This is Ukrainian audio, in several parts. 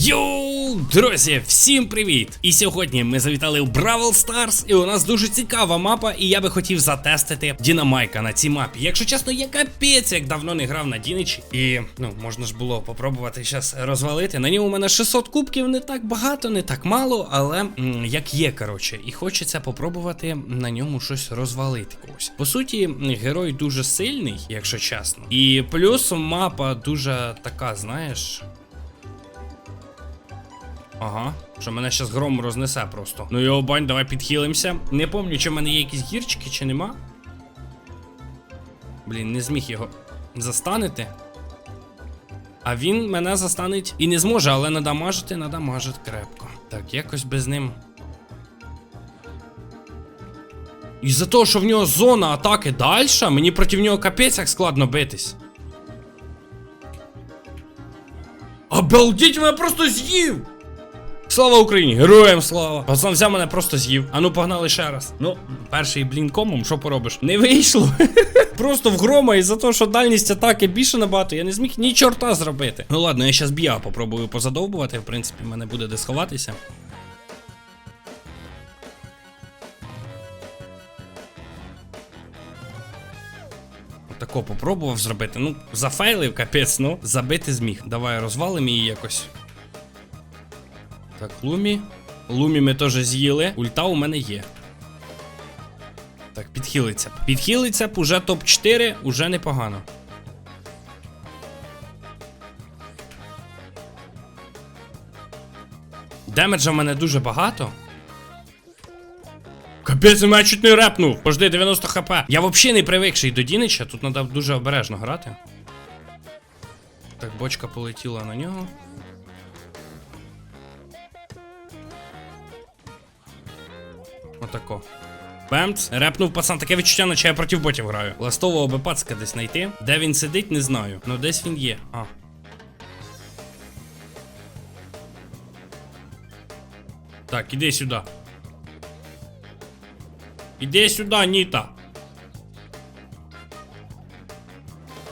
Йоу, друзі, всім привіт! І сьогодні ми завітали в Бравл Старс, і у нас дуже цікава мапа, і я би хотів затестити Дінамайка на цій мапі. Якщо чесно, я капець, як давно не грав на Діничі. І ну, можна ж було попробувати зараз розвалити. На ньому у мене 600 кубків, не так багато, не так мало, але м, як є, коротше, і хочеться попробувати на ньому щось розвалити когось. По суті, герой дуже сильний, якщо чесно. І плюс мапа дуже така, знаєш. Ага, що мене щас гром рознесе просто. Ну його бань, давай підхилимося. Не пам'ятаю, чи в мене є якісь гірчики, чи нема. Блін, не зміг його застанити. А він мене застанить і не зможе, але надамажити, надамажить крепко. Так, якось без ним. І за того, що в нього зона атаки дальша, мені проти нього капець як складно битись. Обалдіть, мене просто з'їв! Слава Україні! Героям слава! Пацан взяв мене просто з'їв. А ну погнали ще раз. Ну, перший блін комом, що поробиш? Не вийшло. Просто в грома і за те, що дальність атаки більше набагато, я не зміг ні чорта зробити. Ну ладно, я щас б'я попробую позадовбувати. В принципі, в мене буде де сховатися. Тако попробував зробити. Ну, зафейлив, капець, ну, забити зміг. Давай розвалимо її якось. Так, Лумі. Лумі ми теж з'їли. Ульта у мене є. Так, підхилиться. Підхилиться б уже топ-4, уже непогано. Демеджа в мене дуже багато. Капець, я чуть не репнув. Пожди, 90 хп. Я взагалі не привикший до Дінича, тут треба дуже обережно грати. Так, бочка полетіла на нього. Отако. Бемц, репнув пацан, таке відчуття, наче я проти ботів граю. Ластового би пацка десь знайти. Де він сидить, не знаю. Ну десь він є. А. Так, іди сюди. Іди сюди, Ніта.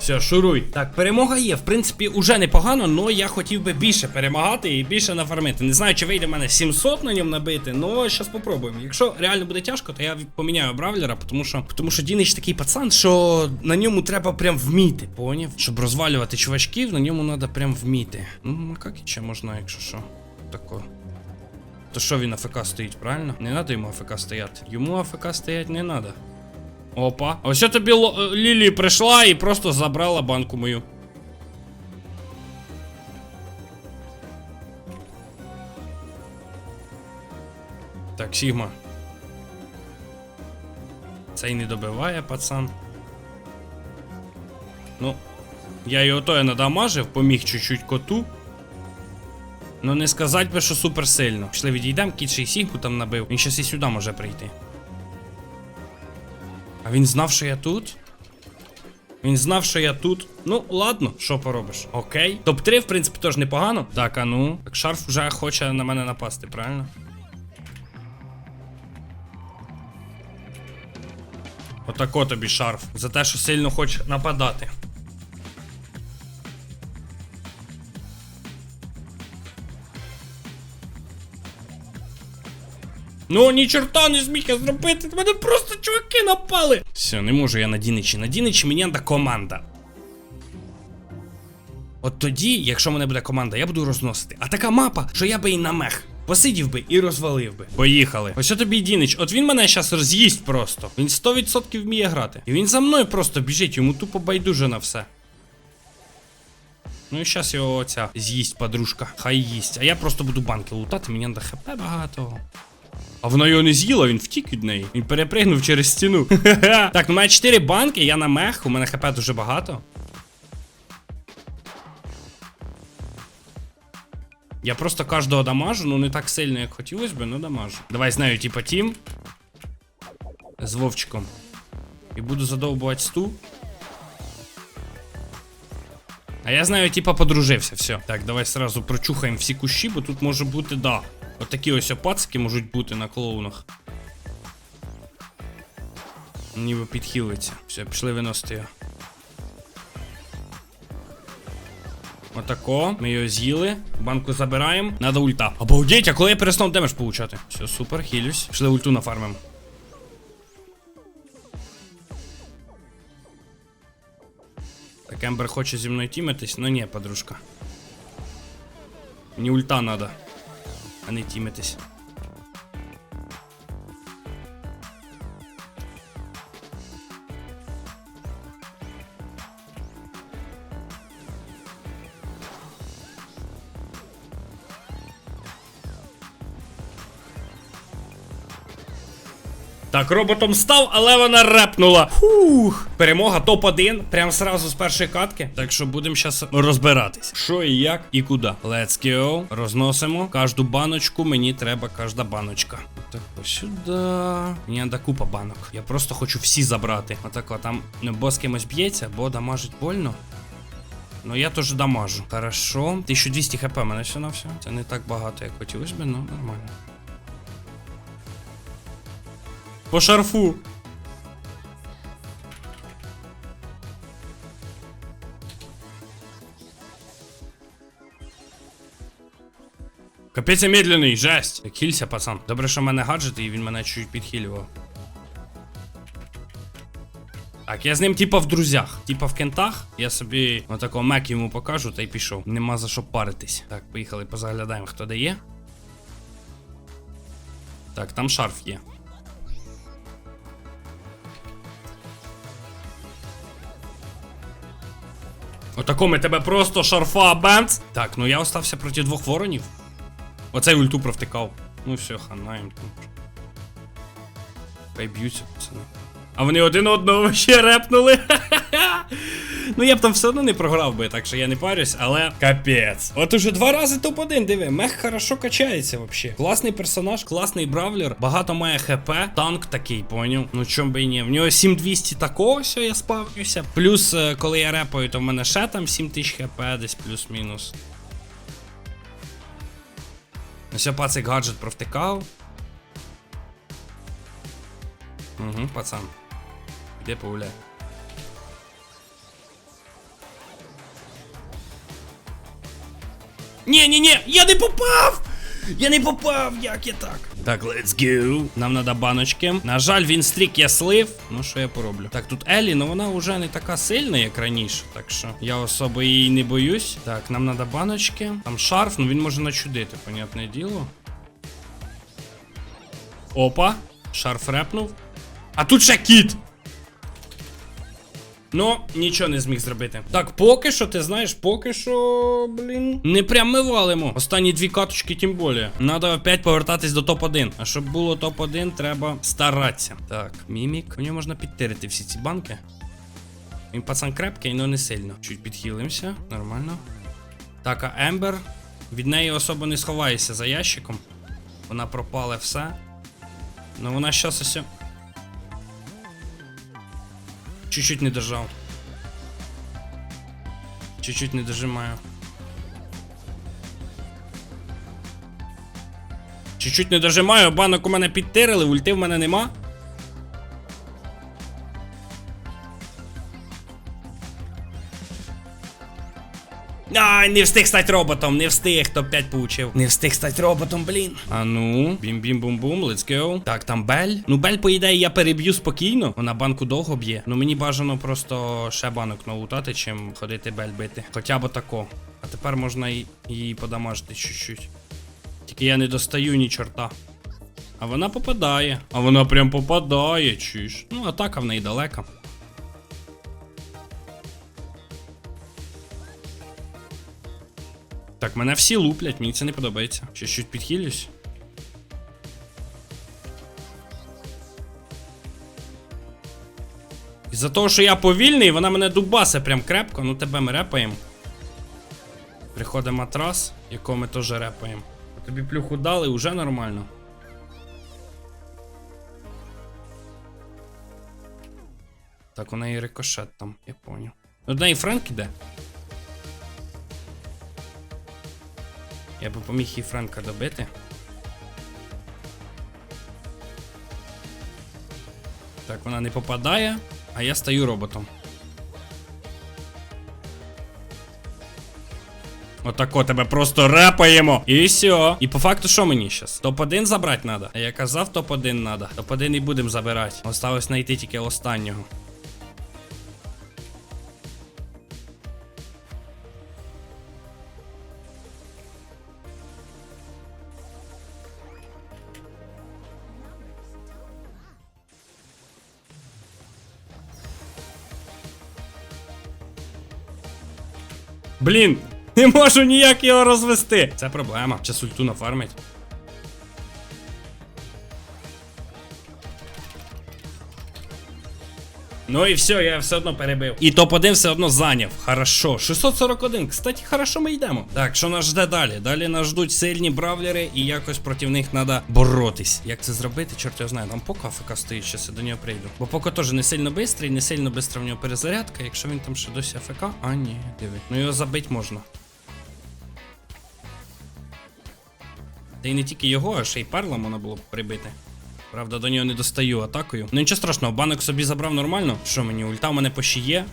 Все, шуруй. Так, перемога є. В принципі, уже непогано, але я хотів би більше перемагати і більше нафармити. Не знаю, чи вийде в мене 700 на ньому набити, але зараз попробуємо. Якщо реально буде тяжко, то я поміняю бравлера, тому що тому що Дінич такий пацан, що на ньому треба прям вміти, поняв? Щоб розвалювати чувачків, на ньому треба прям вміти. Ну, Макакіча можна, якщо що. Тако. То що він АФК стоїть, правильно? Не треба йому АФК стояти. Йому АФК стоять не треба. Опа. Ось тобі е, Лілі прийшла і просто забрала банку мою. Так, Сігма. Цей не добиває, пацан. Ну, я його то я надамажив, поміг чуть-чуть коту. Ну не сказать би, що супер сильно. Пішли відійдемо, кіт ще там набив. Він щас і сюди може прийти. А він знав, що я тут? Він знав, що я тут. Ну, ладно, що поробиш? Окей. Топ-3, в принципі, теж непогано. Так, а ну. Так, шарф вже хоче на мене напасти, правильно? Отако тобі шарф. За те, що сильно хоче нападати. Ну, ні чорта не зміг я зробити. Мене просто чуваки напали. Все, не можу я на Діничі. На Діничі мені треба команда. От тоді, якщо в мене буде команда, я буду розносити. А така мапа, що я би і на мех. Посидів би і розвалив би. Поїхали. Ось тобі Дінич. От він мене зараз роз'їсть просто. Він 100% вміє грати. І він за мною просто біжить, йому тупо байдуже на все. Ну і зараз його оця з'їсть подружка. Хай їсть. А я просто буду банки лутати, мені треба хп багато. А вона його не з'їла, він втік від неї. Він перепригнув через стіну. так, ну мене 4 банки, я на мех, у мене хп дуже багато. Я просто кожного дамажу, ну не так сильно, як хотілося би, ну дамажу. Давай з нею, типа, тім. З Вовчиком. І буду задовбувати сту. А я знаю, типа, подружився, все. Так, давай сразу прочухаємо всі кущі, бо тут може бути, да. Отакі ось опацки можуть бути на клоунах. Ніби підхилиться. Все, пішли виносити його. Отако. Ми його з'їли. Банку забираємо. Надо ульта. Обалдеть, а коли я перестану демедж получати? Все, супер, хілюсь. Пішли ульту нафармим. Так, Ембер хоче зі мною тімитись, ну ні, подружка. Мені ульта надо, а не тімитись. Так, роботом став, але вона репнула. Фух. Перемога топ-1, прям сразу з першої катки. Так що будемо зараз розбиратись. Що і як, і куди. Let's go. Розносимо. Кожну баночку мені треба кожна баночка. Так, ось сюди. Мені треба купа банок. Я просто хочу всі забрати. Отако, там ну, бо з кимось б'ється, бо дамажить больно. Ну я теж дамажу. Хорошо. 1200 хп мене все на все. Це не так багато, як хотілося б, ну нормально. По шарфу. Капець я медленний, жесть. Хілься, пацан. Добре, що в мене гаджети, і він мене чуть підхилював. Так, я з ним типа в друзях, типа в кентах. Я собі отакого мек йому покажу та й пішов. Нема за що паритись. Так, поїхали, позаглядаємо, хто де є. Так, там шарф є. Отако ми тебе просто шарфа бенц. Так, ну я остався проти двох воронів. Оцей ульту провтикав. Ну все, ханаєм там. Хай б'ються, пацани. А вони один одного ще репнули. ну я б там все одно не програв би, так що я не парюсь, але капець. От уже два рази топ-1, диви, мех хорошо качається вообще. Класний персонаж, класний бравлер, багато має хп, танк такий, поняв. Ну чом би і ні. В нього 7200 такого, все, я спавнюся. Плюс, е, коли я репаю, то в мене ще там 7000 хп, десь плюс-мінус. Ну все, пацик гаджет провтикав. Угу, пацан. Іди погуляй. Ні, ні, ні, я не попав! Я не попав, як я так? Так, let's go. Нам треба баночки. На жаль, він стрік я слив. Ну що я пороблю? Так, тут Елі, ну вона вже не така сильна, як раніше. Так що я особо її не боюсь. Так, нам треба баночки. Там шарф, ну він може начудити, понятне діло. Опа, шарф репнув. А тут ще кіт. Ну, нічого не зміг зробити. Так, поки що, ти знаєш, поки що, блін. Не прям ми валимо. Останні дві каточки, тим більше. Надо опять повертатись до топ-1. А щоб було топ-1, треба старатися. Так, мімік. У нього можна підтирити всі ці банки. Він пацан крепкий, але не сильно. Чуть підхилимося, нормально. Так, а Ембер. Від неї особо не сховаєшся за ящиком. Вона пропала все. Ну вона щас ось. Чуть-чуть не дожав. Чуть-чуть не дожимаю. Чуть-чуть не дожимаю, банок у мене підтирили, ульти в мене нема. Ай, не встиг стати роботом, не встиг, топ-5 получив. Не встиг стати роботом, блін. А ну, бім-бім-бум-бум, let's go. Так, там Бель. Ну, Бель, по ідеї, я переб'ю спокійно. Вона банку довго б'є. Ну мені бажано просто ще банок налутати, чим ходити Бель бити. Хоча б тако. А тепер можна її подамажити чуть-чуть. Тільки я не достаю ні чорта. А вона попадає. А вона прям попадає, чуєш. Ну, атака в неї далека. Так, мене всі луплять, мені це не подобається. Ще чуть підхилюсь. Із-за того, що я повільний, вона мене дубасе прям крепко, ну тебе ми репаємо. Приходить матрас, якого ми теж репаємо. Тобі плюху дали, уже нормально. Так, у неї рикошет там, я поняв. Ну, до неї Френк іде. Я би поміг їй Френка добити. Так, вона не попадає, а я стаю роботом. Отако тебе просто репаємо. І все. І по факту, що мені щас? Топ-1 забрати треба. А я казав, топ-1 треба. Топ-1 і будемо забирати. Осталось знайти тільки останнього. Блін, не можу ніяк його розвести. Це проблема. Час ульту нафармить. Ну і все, я все одно перебив. І топ-1 все одно зайняв. Хорошо. 641. Кстати, хорошо ми йдемо. Так, що нас жде далі? Далі нас ждуть сильні бравлери, і якось проти них треба боротись. Як це зробити? Чорт я знаю. Там пока АФК стоїть, щас я до нього прийду. Бо поки теж не сильно бистрий, не сильно бистра в нього перезарядка. Якщо він там ще досі АФК. А, ні, диви. Ну його забить можна. Та й не тільки його, а ще й можна було прибити. Правда, до нього не достаю атакою. Ну нічого страшного, банок собі забрав нормально. Що мені, ульта в мене є.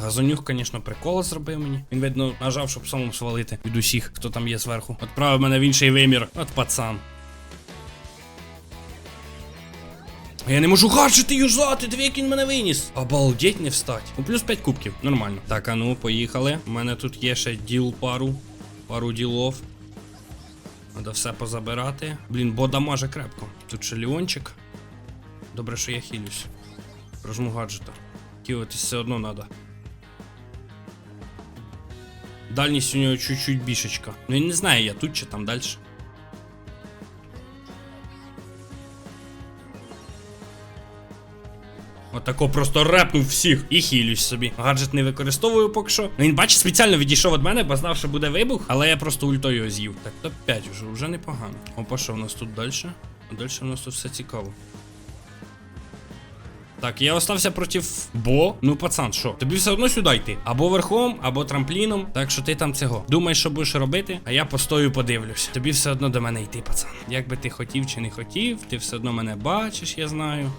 Газонюх, звісно, прикол зробив мені. Він, видно, нажав, щоб самому свалити від усіх, хто там є зверху. Отправив мене в інший вимір. От пацан. Я не можу гаджети юзати, диви, як він мене виніс. Обалдеть не встать. Ну, плюс 5 кубків, нормально. Так, а ну, поїхали. У мене тут є ще діл пару. Пару ділов. Треба все позабирати. Блін, бо дамаже крепко. Тут ще ліончик. Добре, що я хилюсь. Прожму гаджета. Кілитись все одно треба. Дальність у нього чуть-чуть бішечка. Ну я не знаю, я тут чи там далі. Отако просто репнув всіх і хілюсь собі. Гаджет не використовую поки що. Ну, Він бачить, спеціально відійшов від мене, бо знав, що буде вибух, але я просто ультою його з'їв. Так, топ 5 вже, вже непогано. Опа, що в нас тут далі? А далі в нас тут все цікаво. Так, я остався проти Бо. Ну, пацан, що? Тобі все одно сюди йти. Або верхом, або трампліном. Так що ти там цього. Думай, що будеш робити, а я постою подивлюсь. Тобі все одно до мене йти, пацан. Як би ти хотів чи не хотів, ти все одно мене бачиш, я знаю.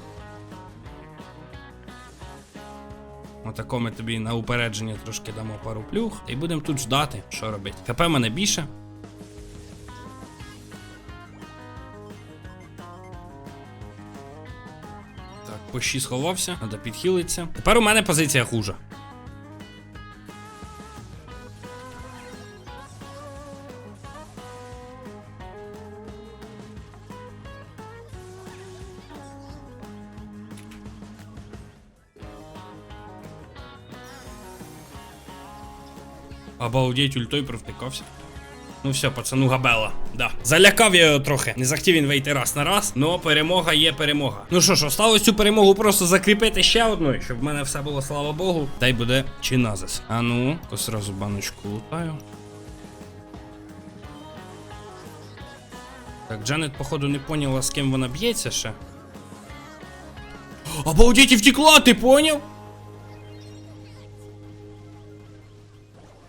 Отако ми тобі на упередження трошки дамо пару плюх. І будемо тут ждати, що робити. КП мене більше. Так, по 6 сховався, треба підхилитися. Тепер у мене позиція хуже. Обалдеть, ультой провтикався. Ну все, пацану габела. Да. Залякав я його трохи. Не захотів він вийти раз на раз. Ну, перемога є перемога. Ну що ж, осталось цю перемогу просто закріпити ще одною, щоб в мене все було, слава Богу. Та й буде чиназис. А ну, то сразу баночку лутаю. Так, Джанет, походу, не поняла, з ким вона б'ється ще. Обалдеть, і втекла, ти поняв?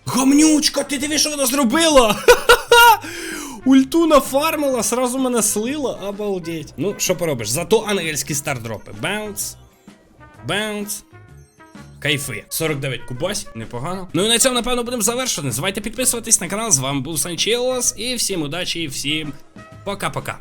Гамнючка, ти диви, що вона зробила? Ульту нафармила, сразу мене слила, обалдеть. Ну, що поробиш? Зато ангельські стардропи. Баунс. Баунс. Кайфи. 49 кубась, непогано. Ну і на цьому, напевно, будемо завершувати. Не забувайте підписуватись на канал. З вами був Санчелос. І всім удачі, і всім пока-пока.